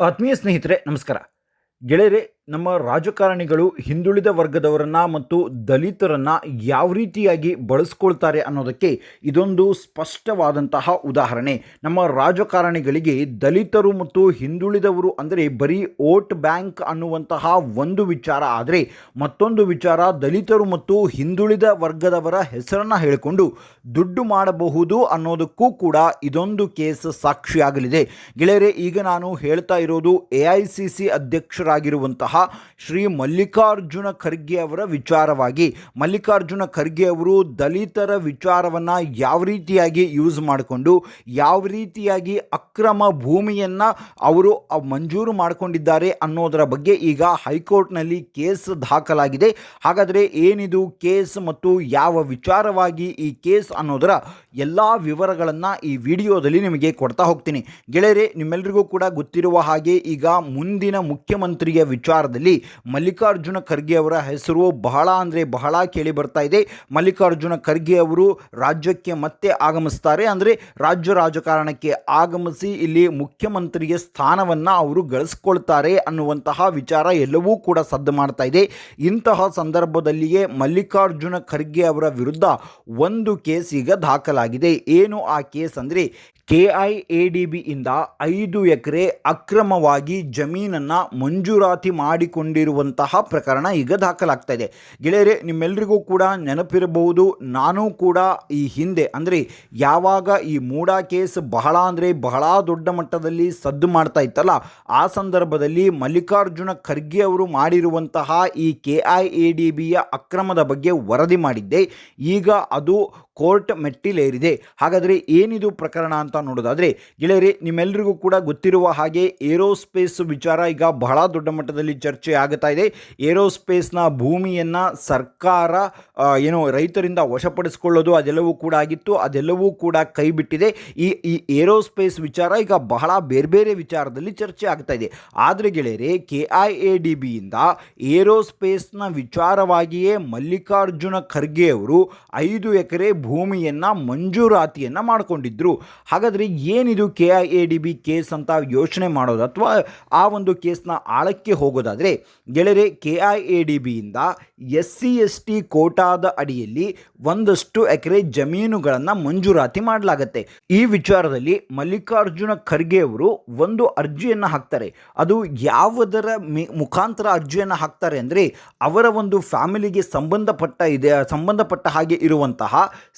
ಆತ್ಮೀಯ ಸ್ನೇಹಿತರೆ ನಮಸ್ಕಾರ. ಗೆಳೆಯರೆ ನಮ್ಮ ರಾಜಕಾರಣಿಗಳು ಹಿಂದುಳಿದ ವರ್ಗದವರನ್ನು ಮತ್ತು ದಲಿತರನ್ನು ಯಾವ ರೀತಿಯಾಗಿ ಬಳಸ್ಕೊಳ್ತಾರೆ ಅನ್ನೋದಕ್ಕೆ ಇದೊಂದು ಸ್ಪಷ್ಟವಾದಂತಹ ಉದಾಹರಣೆ. ನಮ್ಮ ರಾಜಕಾರಣಿಗಳಿಗೆ ದಲಿತರು ಮತ್ತು ಹಿಂದುಳಿದವರು ಅಂದರೆ ಬರೀ ಓಟ್ ಬ್ಯಾಂಕ್ ಅನ್ನುವಂತಹ ಒಂದು ವಿಚಾರ. ಆದರೆ ಮತ್ತೊಂದು ವಿಚಾರ, ದಲಿತರು ಮತ್ತು ಹಿಂದುಳಿದ ವರ್ಗದವರ ಹೆಸರನ್ನು ಹೇಳಿಕೊಂಡು ದುಡ್ಡು ಮಾಡಬಹುದು ಅನ್ನೋದಕ್ಕೂ ಕೂಡ ಇದೊಂದು ಕೇಸ್ ಸಾಕ್ಷಿಯಾಗಲಿದೆ. ಗೆಳೆಯರೆ, ಈಗ ನಾನು ಹೇಳ್ತಾ ಇರೋದು A I C C Shri Mallikarjuna Kharge ಅವರ ವಿಚಾರವಾಗಿ. ಮಲ್ಲಿಕಾರ್ಜುನ ಖರ್ಗೆ ಅವರು ದಲಿತರ ವಿಚಾರವನ್ನು ಯಾವ ರೀತಿಯಾಗಿ ಯೂಸ್ ಮಾಡಿಕೊಂಡು, ಯಾವ ರೀತಿಯಾಗಿ ಅಕ್ರಮ ಭೂಮಿಯನ್ನು ಅವರು ಮಂಜೂರು ಮಾಡಿಕೊಂಡಿದ್ದಾರೆ ಅನ್ನೋದರ ಬಗ್ಗೆ ಈಗ ಹೈಕೋರ್ಟ್ನಲ್ಲಿ ಕೇಸ್ ದಾಖಲಾಗಿದೆ. ಹಾಗಾದರೆ ಏನಿದು ಕೇಸ್ ಮತ್ತು ಯಾವ ವಿಚಾರವಾಗಿ ಈ ಕೇಸ್ ಅನ್ನೋದರ ಎಲ್ಲ ವಿವರಗಳನ್ನು ಈ ವಿಡಿಯೋದಲ್ಲಿ ನಿಮಗೆ ಕೊಡ್ತಾ ಹೋಗ್ತೀನಿ. ಗೆಳೆಯರೆ ನಿಮ್ಮೆಲ್ಲರಿಗೂ ಕೂಡ ಗೊತ್ತಿರುವ ಹಾಗೆ ಈಗ ಮುಂದಿನ ಮುಖ್ಯಮಂತ್ರಿಯ ವಿಚಾರದಲ್ಲಿ ಮಲ್ಲಿಕಾರ್ಜುನ ಖರ್ಗೆ ಅವರ ಹೆಸರು ಬಹಳ ಅಂದರೆ ಬಹಳ ಕೇಳಿ ಬರ್ತಾ ಇದೆ. ಮಲ್ಲಿಕಾರ್ಜುನ ಖರ್ಗೆ ಅವರು ರಾಜ್ಯಕ್ಕೆ ಮತ್ತೆ ಆಗಮಿಸ್ತಾರೆ. ಅಂದರೆ ರಾಜ್ಯ ರಾಜಕಾರಣಕ್ಕೆ ಆಗಮಿಸಿ ಇಲ್ಲಿ ಮುಖ್ಯಮಂತ್ರಿಯ ಸ್ಥಾನವನ್ನು ಅವರು ಗಳಿಸ್ಕೊಳ್ತಾರೆ ಅನ್ನುವಂತಹ ವಿಚಾರ ಎಲ್ಲವೂ ಕೂಡ ಸದ್ದು ಮಾಡ್ತಾ ಇದೆ. ಇಂತಹ ಸಂದರ್ಭದಲ್ಲಿಯೇ ಮಲ್ಲಿಕಾರ್ಜುನ ಖರ್ಗೆ ಅವರ ವಿರುದ್ಧ ಒಂದು ಕೇಸ್ ಈಗ ದಾಖಲಾಗಿದೆ. ಏನು ಆ ಕೇಸ್ ಅಂದರೆ ಕೆ ಐ ಎ ಡಿ ಬಿಯಿಂದ ಐದು ಎಕರೆ ಅಕ್ರಮವಾಗಿ ಜಮೀನನ್ನು ಮಂಜೂರಾತಿ ಮಾಡಿಕೊಂಡಿರುವಂತಹ ಪ್ರಕರಣ ಈಗ ದಾಖಲಾಗ್ತಾ ಇದೆ. ಗೆಳೆಯರೆ ನಿಮ್ಮೆಲ್ಲರಿಗೂ ಕೂಡ ನೆನಪಿರಬಹುದು, ನಾನು ಕೂಡ ಈ ಹಿಂದೆ ಅಂದರೆ ಯಾವಾಗ ಈ ಮೂಡಾ ಕೇಸ್ ಬಹಳ ಅಂದರೆ ಬಹಳ ದೊಡ್ಡ ಮಟ್ಟದಲ್ಲಿ ಸದ್ದು ಮಾಡ್ತಾ ಇತ್ತಲ್ಲ, ಆ ಸಂದರ್ಭದಲ್ಲಿ ಮಲ್ಲಿಕಾರ್ಜುನ ಖರ್ಗೆ ಅವರು ಮಾಡಿರುವಂತಹ ಈ ಕೆ ಐ ಎ ಡಿ ಬಿಯ ಅಕ್ರಮದ ಬಗ್ಗೆ ವರದಿ ಮಾಡಿದ್ದೆ. ಈಗ ಅದು ಕೋರ್ಟ್ ಮೆಟ್ಟಿಲೇರಿದೆ ಹಾಗಾದರೆ ಏನಿದು ಪ್ರಕರಣ ಅಂತ ನೋಡೋದಾದರೆ, ಗೆಳೆಯರೆ ನಿಮ್ಮೆಲ್ಲರಿಗೂ ಕೂಡ ಗೊತ್ತಿರುವ ಹಾಗೆ ಏರೋಸ್ಪೇಸ್ ವಿಚಾರ ಈಗ ಬಹಳ ದೊಡ್ಡ ಮಟ್ಟದಲ್ಲಿ ಚರ್ಚೆ ಆಗುತ್ತಾ ಇದೆ. ಏರೋಸ್ಪೇಸ್ನ ಭೂಮಿಯನ್ನು ಸರ್ಕಾರ ಏನು ರೈತರಿಂದ ವಶಪಡಿಸಿಕೊಳ್ಳೋದು ಅದೆಲ್ಲವೂ ಕೂಡ ಆಗಿತ್ತು. ಅದೆಲ್ಲವೂ ಕೂಡ ಕೈ ಬಿಟ್ಟಿದೆ. ಈ ಈ ಏರೋಸ್ಪೇಸ್ ವಿಚಾರ ಈಗ ಬಹಳ ಬೇರೆ ಬೇರೆ ವಿಚಾರದಲ್ಲಿ ಚರ್ಚೆ ಆಗ್ತಾ ಇದೆ. ಆದರೆ ಗೆಳೆಯರೆ ಕೆ ಐ ಎ ಡಿ ಬಿಯಿಂದ ಏರೋಸ್ಪೇಸ್ನ ವಿಚಾರವಾಗಿಯೇ ಮಲ್ಲಿಕಾರ್ಜುನ ಖರ್ಗೆ ಅವರು ಐದು ಎಕರೆ ಭೂಮಿಯನ್ನು ಮಂಜೂರಾತಿಯನ್ನು ಮಾಡಿಕೊಂಡಿದ್ರು. ಹಾಗಾದರೆ ಏನಿದು K I A D B case ಅಂತ ಯೋಚನೆ ಮಾಡೋದು? ಅಥವಾ ಆ ಒಂದು ಕೇಸ್ನ ಆಳಕ್ಕೆ ಹೋಗೋದಾದರೆ, ಗೆಳೆಯರೆ ಕೆ ಐ ಎ ಡಿ ಬಿಯಿಂದ ಎಸ್ ಸಿ ಎಸ್ ಟಿ ಕೋಟಾದ ಅಡಿಯಲ್ಲಿ ಒಂದಷ್ಟು ಎಕರೆ ಜಮೀನುಗಳನ್ನು ಮಂಜೂರಾತಿ ಮಾಡಲಾಗತ್ತೆ. ಈ ವಿಚಾರದಲ್ಲಿ ಮಲ್ಲಿಕಾರ್ಜುನ ಖರ್ಗೆ ಅವರು ಒಂದು ಅರ್ಜಿಯನ್ನು ಹಾಕ್ತಾರೆ. ಅದು ಯಾವುದರ ಮುಖಾಂತರ ಅರ್ಜಿಯನ್ನು ಹಾಕ್ತಾರೆ ಅಂದರೆ, ಅವರ ಒಂದು ಫ್ಯಾಮಿಲಿಗೆ ಸಂಬಂಧಪಟ್ಟ ಇದೆ, ಸಂಬಂಧಪಟ್ಟ ಹಾಗೆ ಇರುವಂತಹ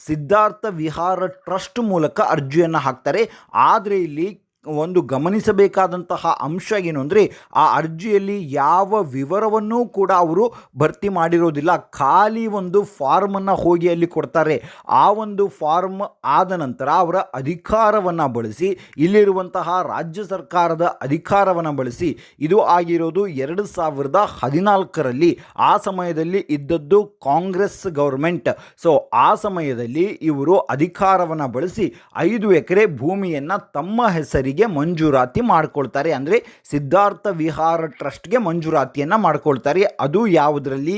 ಸಿದ್ಧಾರ್ಥ ವಿಹಾರ ಟ್ರಸ್ಟ್ ಮೂಲಕ ಅರ್ಜಿಯನ್ನು ಹಾಕ್ತಾರೆ. ಆದರೆ ಇಲ್ಲಿ ಒಂದು ಗಮನಿಸಬೇಕಾದಂತಹ ಅಂಶ ಏನು ಅಂದರೆ ಆ ಅರ್ಜಿಯಲ್ಲಿ ಯಾವ ವಿವರವನ್ನೂ ಕೂಡ ಅವರು ಭರ್ತಿ ಮಾಡಿರೋದಿಲ್ಲ. ಖಾಲಿ ಒಂದು ಫಾರ್ಮನ್ನು ಹೋಗಿ ಅಲ್ಲಿ ಕೊಡ್ತಾರೆ. ಆ ಒಂದು ಫಾರ್ಮ್ ಆದ ನಂತರ ಅವರ ಅಧಿಕಾರವನ್ನು ಬಳಸಿ, ಇಲ್ಲಿರುವಂತಹ ರಾಜ್ಯ ಸರ್ಕಾರದ ಅಧಿಕಾರವನ್ನು ಬಳಸಿ, ಇದು ಆಗಿರೋದು ಎರಡು ಸಾವಿರದ ಹದಿನಾಲ್ಕರಲ್ಲಿ ಆ ಸಮಯದಲ್ಲಿ ಇದ್ದದ್ದು ಕಾಂಗ್ರೆಸ್ ಗೌರ್ಮೆಂಟ್. ಸೊ ಆ ಸಮಯದಲ್ಲಿ ಇವರು ಅಧಿಕಾರವನ್ನು ಬಳಸಿ ಐದು ಎಕರೆ ಭೂಮಿಯನ್ನು ತಮ್ಮ ಹೆಸರಿಗೆ ಮಂಜೂರಾತಿ ಮಾಡ್ಕೊಳ್ತಾರೆ. ಅಂದರೆ ಸಿದ್ಧಾರ್ಥ ವಿಹಾರ ಟ್ರಸ್ಟ್ಗೆ ಮಂಜೂರಾತಿಯನ್ನು ಮಾಡ್ಕೊಳ್ತಾರೆ. ಅದು ಯಾವುದರಲ್ಲಿ?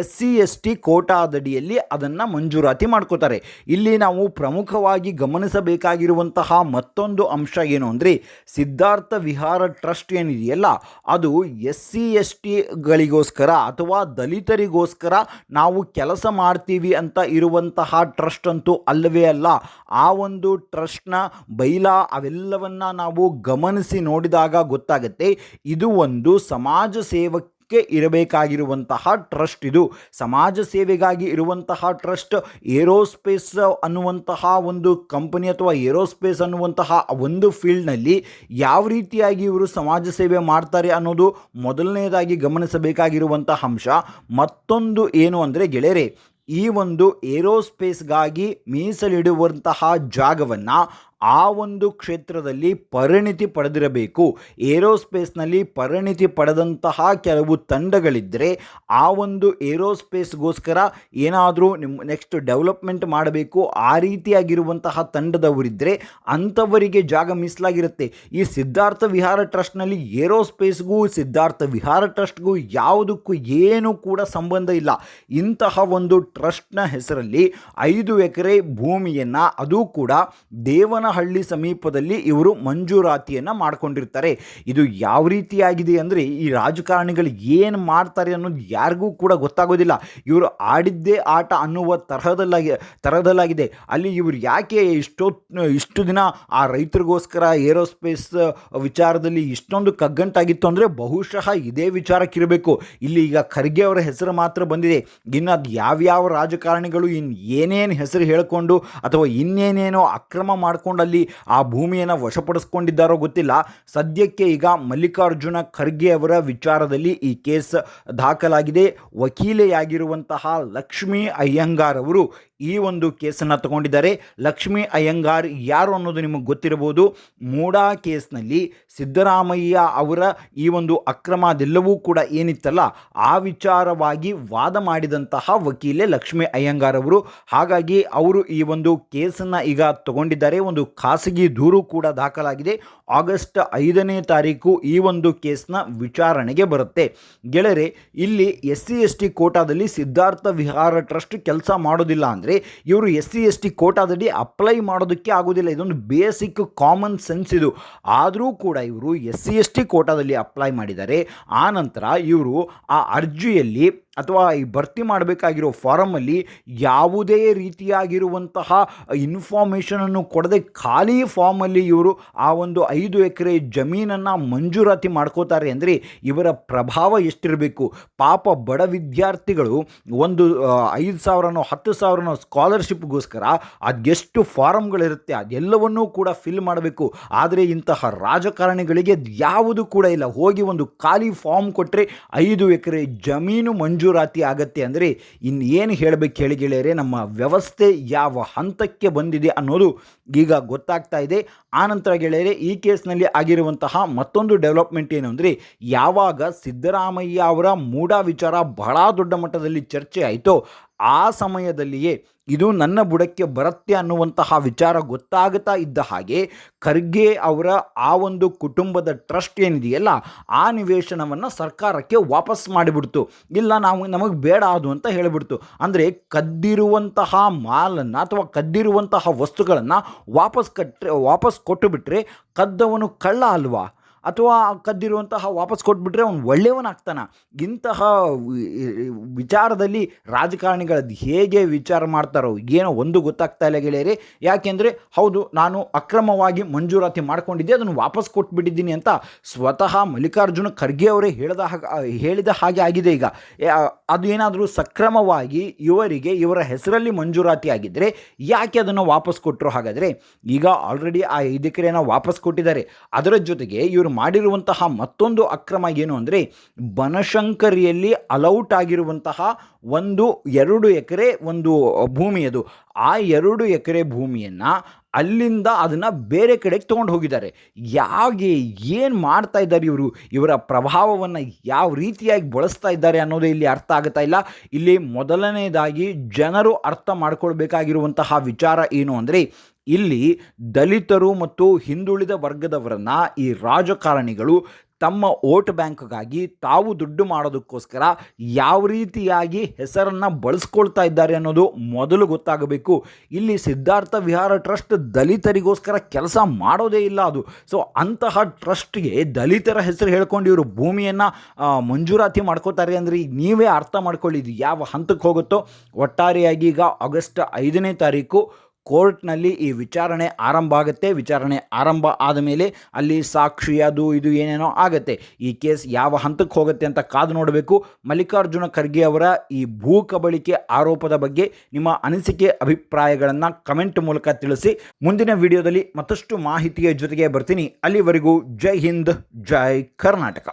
ಎಸ್ ಸಿ ಎಸ್ ಟಿ ಕೋಟಾದಡಿಯಲ್ಲಿ ಅದನ್ನು ಮಂಜೂರಾತಿ ಮಾಡ್ಕೋತಾರೆ. ಇಲ್ಲಿ ನಾವು ಪ್ರಮುಖವಾಗಿ ಗಮನಿಸಬೇಕಾಗಿರುವಂತಹ ಮತ್ತೊಂದು ಅಂಶ ಏನು ಅಂದರೆ ಸಿದ್ಧಾರ್ಥ ವಿಹಾರ ಟ್ರಸ್ಟ್ ಏನಿದೆಯಲ್ಲ, ಅದು ಎಸ್ ಸಿ ಎಸ್ ಟಿಗಳಿಗೋಸ್ಕರ ಅಥವಾ ದಲಿತರಿಗೋಸ್ಕರ ನಾವು ಕೆಲಸ ಮಾಡ್ತೀವಿ ಅಂತ ಇರುವಂತಹ ಟ್ರಸ್ಟ್ ಅಂತೂ ಅಲ್ಲವೇ ಅಲ್ಲ. ಆ ಒಂದು ಟ್ರಸ್ಟ್ನ ಬೈಲಾ ಅವೆಲ್ಲವನ್ನ ನಾವು ಗಮನಿಸಿ ನೋಡಿದಾಗ ಗೊತ್ತಾಗುತ್ತೆ, ಇದು ಒಂದು ಸಮಾಜ ಸೇವಕ್ಕೆ ಇರಬೇಕಾಗಿರುವಂತಹ ಟ್ರಸ್ಟ್ ಇದು. ಸಮಾಜ ಸೇವೆಗಾಗಿ ಇರುವಂತಹ ಟ್ರಸ್ಟ್ ಏರೋಸ್ಪೇಸ್ ಅನ್ನುವಂತಹ ಒಂದು ಕಂಪನಿ ಅಥವಾ ಏರೋಸ್ಪೇಸ್ ಅನ್ನುವಂತಹ ಒಂದು ಫೀಲ್ಡ್ನಲ್ಲಿ ಯಾವ ರೀತಿಯಾಗಿ ಇವರು ಸಮಾಜ ಸೇವೆ ಮಾಡ್ತಾರೆ ಅನ್ನೋದು ಮೊದಲನೇದಾಗಿ ಗಮನಿಸಬೇಕಾಗಿರುವಂತಹ ಅಂಶ. ಮತ್ತೊಂದು ಏನು ಅಂದರೆ ಗೆಳೆಯರೆ, ಈ ಒಂದು ಏರೋಸ್ಪೇಸ್ಗಾಗಿ ಮೀಸಲಿಡುವಂತಹ ಜಾಗವನ್ನು ಆ ಒಂದು ಕ್ಷೇತ್ರದಲ್ಲಿ ಪರಿಣಿತಿ ಪಡೆದಿರಬೇಕು. ಏರೋಸ್ಪೇಸ್ನಲ್ಲಿ ಪರಿಣಿತಿ ಪಡೆದಂತಹ ಕೆಲವು ತಂಡಗಳಿದ್ದರೆ ಆ ಒಂದು ಏರೋಸ್ಪೇಸ್ಗೋಸ್ಕರ ಏನಾದರೂ ನಿಮ್ಮ ನೆಕ್ಸ್ಟ್ ಡೆವಲಪ್ಮೆಂಟ್ ಮಾಡಬೇಕು. ಆ ರೀತಿಯಾಗಿರುವಂತಹ ತಂಡದವರಿದ್ದರೆ ಅಂಥವರಿಗೆ ಜಾಗ ಮೀಸಲಾಗಿರುತ್ತೆ. ಈ ಸಿದ್ಧಾರ್ಥ ವಿಹಾರ ಟ್ರಸ್ಟ್ನಲ್ಲಿ ಏರೋಸ್ಪೇಸ್ಗೂ, ಸಿದ್ಧಾರ್ಥ ವಿಹಾರ ಟ್ರಸ್ಟ್ಗೂ ಯಾವುದಕ್ಕೂ ಏನೂ ಕೂಡ ಸಂಬಂಧ ಇಲ್ಲ. ಇಂತಹ ಒಂದು ಟ್ರಸ್ಟ್ನ ಹೆಸರಲ್ಲಿ ಐದು ಎಕರೆ ಭೂಮಿಯನ್ನು, ಅದು ಕೂಡ ದೇವನ ಹರಪನಹಳ್ಳಿ ಸಮೀಪದಲ್ಲಿ ಇವರು ಮಂಜೂರಾತಿಯನ್ನು ಮಾಡ್ಕೊಂಡಿರ್ತಾರೆ. ಇದು ಯಾವ ರೀತಿಯಾಗಿದೆ ಅಂದರೆ ಈ ರಾಜಕಾರಣಿಗಳು ಏನು ಮಾಡ್ತಾರೆ ಅನ್ನೋದು ಯಾರಿಗೂ ಕೂಡ ಗೊತ್ತಾಗೋದಿಲ್ಲ. ಇವರು ಆಡಿದ್ದೇ ಆಟ ಅನ್ನುವ ತರಹದಲ್ಲಾಗಿ, ತರಹದಲ್ಲಾಗಿದೆ. ಅಲ್ಲಿ ಇವರು ಯಾಕೆ ಇಷ್ಟೋ, ಇಷ್ಟು ದಿನ ಆ ರೈತರಿಗೋಸ್ಕರ ಏರೋಸ್ಪೇಸ್ ವಿಚಾರದಲ್ಲಿ ಇಷ್ಟೊಂದು ಕಗ್ಗಂಟಾಗಿತ್ತು ಅಂದರೆ ಬಹುಶಃ ಇದೇ ವಿಚಾರಕ್ಕಿರಬೇಕು. ಇಲ್ಲಿ ಈಗ ಖರ್ಗೆ ಅವರ ಹೆಸರು ಮಾತ್ರ ಬಂದಿದೆ. ಇನ್ನು ಅದು ಯಾವ್ಯಾವ ರಾಜಕಾರಣಿಗಳು ಇನ್ನು ಏನೇನು ಹೆಸರು ಹೇಳಿಕೊಂಡು ಅಥವಾ ಇನ್ನೇನೇನೋ ಅಕ್ರಮ ಮಾಡ್ಕೊಂಡು ಅಲ್ಲಿ ಆ ಭೂಮಿಯನ್ನು ವಶಪಡಿಸ್ಕೊಂಡಿದ್ದಾರೋ ಗೊತ್ತಿಲ್ಲ. ಸದ್ಯಕ್ಕೆ ಈಗ ಮಲ್ಲಿಕಾರ್ಜುನ ಖರ್ಗೆ ಅವರ ವಿಚಾರದಲ್ಲಿ ಈ ಕೇಸ್ ದಾಖಲಾಗಿದೆ. ವಕೀಲೆಯಾಗಿರುವಂತಹ ಲಕ್ಷ್ಮೀ ಅಯ್ಯಂಗಾರ್ ಅವರು ಈ ಒಂದು ಕೇಸನ್ನು ತಗೊಂಡಿದ್ದಾರೆ. ಲಕ್ಷ್ಮೀ ಅಯ್ಯಂಗಾರ್ ಯಾರು ಅನ್ನೋದು ನಿಮಗೆ ಗೊತ್ತಿರಬಹುದು. ಮೂಡಾ ಕೇಸ್ನಲ್ಲಿ ಸಿದ್ದರಾಮಯ್ಯ ಅವರ ಈ ಒಂದು ಅಕ್ರಮ ಅದೆಲ್ಲವೂ ಕೂಡ ಏನಿತ್ತಲ್ಲ, ಆ ವಿಚಾರವಾಗಿ ವಾದ ಮಾಡಿದಂತಹ ವಕೀಲೆ ಲಕ್ಷ್ಮೀ ಅಯ್ಯಂಗಾರ್ ಅವರು. ಹಾಗಾಗಿ ಅವರು ಈ ಒಂದು ಕೇಸನ್ನು ಈಗ ತಗೊಂಡಿದ್ದಾರೆ. ಒಂದು ಖಾಸಗಿ ದೂರು ಕೂಡ ದಾಖಲಾಗಿದೆ. ಆಗಸ್ಟ್ ಐದನೇ ತಾರೀಕು ಈ ಒಂದು ಕೇಸ್ನ ವಿಚಾರಣೆಗೆ ಬರುತ್ತೆ. ಗೆಳರೆ ಇಲ್ಲಿ ಎಸ್ ಸಿ ಎಸ್ ಟಿ ಕೋಟಾದಲ್ಲಿ ಸಿದ್ಧಾರ್ಥ ವಿಹಾರ ಟ್ರಸ್ಟ್ ಕೆಲಸ ಮಾಡೋದಿಲ್ಲ ಅಂದರೆ ಇವರು ಎಸ್ ಸಿ ಎಸ್ ಟಿ ಕೋಟಾದಲ್ಲಿ ಅಪ್ಲೈ ಮಾಡೋದಕ್ಕೆ ಆಗೋದಿಲ್ಲ. ಇದೊಂದು ಬೇಸಿಕ್ ಕಾಮನ್ ಸೆನ್ಸ್ ಇದು. ಆದರೂ ಕೂಡ ಇವರು ಎಸ್ ಸಿ ಎಸ್ ಟಿ ಕೋಟಾದಲ್ಲಿ ಅಪ್ಲೈ ಮಾಡಿದ್ದಾರೆ. ಆ ನಂತರ ಇವರು ಆ ಅರ್ಜಿಯಲ್ಲಿ ಅಥವಾ ಈ ಭರ್ತಿ ಮಾಡಬೇಕಾಗಿರೋ ಫಾರಮಲ್ಲಿ ಯಾವುದೇ ರೀತಿಯಾಗಿರುವಂತಹ ಇನ್ಫಾರ್ಮೇಷನನ್ನು ಕೊಡದೆ ಖಾಲಿ ಫಾರ್ಮಲ್ಲಿ ಇವರು ಆ ಒಂದು ಐದು ಎಕರೆ ಜಮೀನನ್ನು ಮಂಜೂರಾತಿ ಮಾಡ್ಕೋತಾರೆ ಅಂದರೆ ಇವರ ಪ್ರಭಾವ ಎಷ್ಟಿರಬೇಕು? ಪಾಪ ಬಡ ವಿದ್ಯಾರ್ಥಿಗಳು ಒಂದು ಐದು ಸಾವಿರನೋ ಹತ್ತು ಸಾವಿರನೋ ಸ್ಕಾಲರ್ಶಿಪ್ಗೋಸ್ಕರ ಅದೆಷ್ಟು ಫಾರಮ್ಗಳಿರುತ್ತೆ ಅದೆಲ್ಲವನ್ನೂ ಕೂಡ ಫಿಲ್ ಮಾಡಬೇಕು. ಆದರೆ ಇಂತಹ ರಾಜಕಾರಣಿಗಳಿಗೆ ಯಾವುದು ಕೂಡ ಇಲ್ಲ. ಹೋಗಿ ಒಂದು ಖಾಲಿ ಫಾರ್ಮ್ ಕೊಟ್ಟರೆ ಐದು ಎಕರೆ ಜಮೀನು ಮಂಜೂರಾತಿ ಆಗತ್ತೆ ಅಂದರೆ ಇನ್ನೇನು ಹೇಳಬೇಕು ಹೇಳಿ ಗೆಳೆಯರೆ, ನಮ್ಮ ವ್ಯವಸ್ಥೆ ಯಾವ ಹಂತಕ್ಕೆ ಬಂದಿದೆ ಅನ್ನೋದು ಈಗ ಗೊತ್ತಾಗ್ತಾ ಇದೆ. ಆನಂತರ ಗೆಳೆಯರೆ, ಈ ಕೇಸ್ನಲ್ಲಿ ಆಗಿರುವಂತಹ ಮತ್ತೊಂದು ಡೆವಲಪ್ಮೆಂಟ್ ಏನು ಅಂದರೆ ಯಾವಾಗ ಸಿದ್ದರಾಮಯ್ಯ ಅವರ ಮೂಢ ವಿಚಾರ ಬಹಳ ದೊಡ್ಡ ಮಟ್ಟದಲ್ಲಿ ಚರ್ಚೆ ಆಯಿತೋ ಆ ಸಮಯದಲ್ಲಿಯೇ ಇದು ನನ್ನ ಬುಡಕ್ಕೆ ಬರುತ್ತೆ ಅನ್ನುವಂತಹ ವಿಚಾರ ಗೊತ್ತಾಗುತ್ತಾ ಇದ್ದ ಹಾಗೆ ಖರ್ಗೆ ಅವರ ಆ ಒಂದು ಕುಟುಂಬದ ಟ್ರಸ್ಟ್ ಏನಿದೆಯಲ್ಲ, ಆ ನಿವೇಶನವನ್ನು ಸರ್ಕಾರಕ್ಕೆ ವಾಪಸ್ ಮಾಡಿಬಿಡ್ತು. ಇಲ್ಲ, ನಾವು ನಮಗೆ ಬೇಡ ಅದು ಅಂತ ಹೇಳಿಬಿಡ್ತು. ಅಂದರೆ ಕದ್ದಿರುವಂತಹ ಮಾಲನ್ನು ಅಥವಾ ಕದ್ದಿರುವಂತಹ ವಸ್ತುಗಳನ್ನು ವಾಪಸ್ ಕಟ್ಟ ವಾಪಸ್ ಕೊಟ್ಟು ಬಿಟ್ಟರೆ ಕದ್ದವನು ಕಳ್ಳ ಅಲ್ವಾ? ಅಥವಾ ಕದ್ದಿರುವಂತಹ ವಾಪಸ್ ಕೊಟ್ಬಿಟ್ರೆ ಅವನು ಒಳ್ಳೆಯವನಾಗ್ತಾನ. ಇಂತಹ ವಿಚಾರದಲ್ಲಿ ರಾಜಕಾರಣಿಗಳದ್ದು ಹೇಗೆ ವಿಚಾರ ಮಾಡ್ತಾರೋ ಏನೋ ಒಂದು ಗೊತ್ತಾಗ್ತಾ ಇಲ್ಲ ಗೆಳೆಯರಿ. ಯಾಕೆಂದರೆ ಹೌದು, ನಾನು ಅಕ್ರಮವಾಗಿ ಮಂಜೂರಾತಿ ಮಾಡ್ಕೊಂಡಿದ್ದೆ, ಅದನ್ನು ವಾಪಸ್ ಕೊಟ್ಬಿಟ್ಟಿದ್ದೀನಿ ಅಂತ ಸ್ವತಃ ಮಲ್ಲಿಕಾರ್ಜುನ ಖರ್ಗೆ ಅವರೇ ಹೇಳಿದ ಹೇಳಿದ ಹಾಗೆ ಆಗಿದೆ ಈಗ. ಅದು ಏನಾದರೂ ಸಕ್ರಮವಾಗಿ ಇವರಿಗೆ ಇವರ ಹೆಸರಲ್ಲಿ ಮಂಜೂರಾತಿ ಆಗಿದ್ದರೆ ಯಾಕೆ ಅದನ್ನು ವಾಪಸ್ ಕೊಟ್ಟರು ಹಾಗಾದರೆ? ಈಗ ಆಲ್ರೆಡಿ ಆ ಎಕರೆನ ವಾಪಸ್ ಕೊಟ್ಟಿದ್ದಾರೆ. ಅದರ ಜೊತೆಗೆ ಇವರು ಮಾಡಿರುವಂತಹ ಮತ್ತೊಂದು ಅಕ್ರಮ ಏನು ಅಂದರೆ ಬನಶಂಕರಿಯಲ್ಲಿ ಅಲೌಟ್ ಆಗಿರುವಂತಹ ಒಂದು ಎರಡು ಎಕರೆ ಒಂದು ಭೂಮಿ ಅದು. ಆ ಎರಡು ಎಕರೆ ಭೂಮಿಯನ್ನು ಅಲ್ಲಿಂದ ಅದನ್ನು ಬೇರೆ ಕಡೆಗೆ ತೊಗೊಂಡು ಹೋಗಿದ್ದಾರೆ. ಯಾಗೆ ಏನು ಮಾಡ್ತಾ ಇದ್ದಾರೆ ಇವರು? ಇವರ ಪ್ರಭಾವವನ್ನು ಯಾವ ರೀತಿಯಾಗಿ ಬಳಸ್ತಾ ಇದ್ದಾರೆ ಅನ್ನೋದೇ ಇಲ್ಲಿ ಅರ್ಥ ಆಗುತ್ತಾ ಇಲ್ಲ. ಇಲ್ಲಿ ಮೊದಲನೇದಾಗಿ ಜನರು ಅರ್ಥ ಮಾಡ್ಕೊಳ್ಬೇಕಾಗಿರುವಂತಹ ವಿಚಾರ ಏನು ಅಂದರೆ ಇಲ್ಲಿ ದಲಿತರು ಮತ್ತು ಹಿಂದುಳಿದ ವರ್ಗದವರನ್ನು ಈ ರಾಜಕಾರಣಿಗಳು ತಮ್ಮ ವೋಟ್ ಬ್ಯಾಂಕ್ಗಾಗಿ ತಾವು ದುಡ್ಡು ಮಾಡೋದಕ್ಕೋಸ್ಕರ ಯಾವ ರೀತಿಯಾಗಿ ಹೆಸರನ್ನು ಬಳಸ್ಕೊಳ್ತಾ ಇದ್ದಾರೆ ಅನ್ನೋದು ಮೊದಲು ಗೊತ್ತಾಗಬೇಕು. ಇಲ್ಲಿ ಸಿದ್ಧಾರ್ಥ ವಿಹಾರ ಟ್ರಸ್ಟ್ ದಲಿತರಿಗೋಸ್ಕರ ಕೆಲಸ ಮಾಡೋದೇ ಇಲ್ಲ ಅದು. ಸೊ ಅಂತಹ ಟ್ರಸ್ಟ್ಗೆ ದಲಿತರ ಹೆಸರು ಹೇಳ್ಕೊಂಡು ಇವರು ಭೂಮಿಯನ್ನು ಮಂಜೂರಾತಿ ಮಾಡ್ಕೋತಾರೆ ಅಂದರೆ ಈಗ ನೀವೇ ಅರ್ಥ ಮಾಡ್ಕೊಳ್ಳಿ, ಇದು ಯಾವ ಹಂತಕ್ಕೆ ಹೋಗುತ್ತೋ. ಒಟ್ಟಾರೆಯಾಗಿ ಈಗ ಆಗಸ್ಟ್ ಐದನೇ ತಾರೀಕು ಕೋರ್ಟ್ನಲ್ಲಿ ಈ ವಿಚಾರಣೆ ಆರಂಭ ಆಗುತ್ತೆ. ವಿಚಾರಣೆ ಆರಂಭ ಆದ ಮೇಲೆ ಅಲ್ಲಿ ಸಾಕ್ಷಿ ಅದು ಇದು ಏನೇನೋ ಆಗುತ್ತೆ. ಈ ಕೇಸ್ ಯಾವ ಹಂತಕ್ಕೆ ಹೋಗುತ್ತೆ ಅಂತ ಕಾದು ನೋಡಬೇಕು. ಮಲ್ಲಿಕಾರ್ಜುನ ಖರ್ಗೆ ಅವರ ಈ ಭೂ ಕಬಳಿಕೆ ಆರೋಪದ ಬಗ್ಗೆ ನಿಮ್ಮ ಅನಿಸಿಕೆ, ಅಭಿಪ್ರಾಯಗಳನ್ನು ಕಮೆಂಟ್ ಮೂಲಕ ತಿಳಿಸಿ. ಮುಂದಿನ ವಿಡಿಯೋದಲ್ಲಿ ಮತ್ತಷ್ಟು ಮಾಹಿತಿಯ ಜೊತೆಗೆ ಬರ್ತೀನಿ. ಅಲ್ಲಿವರೆಗೂ ಜೈ ಹಿಂದ್, ಜೈ ಕರ್ನಾಟಕ.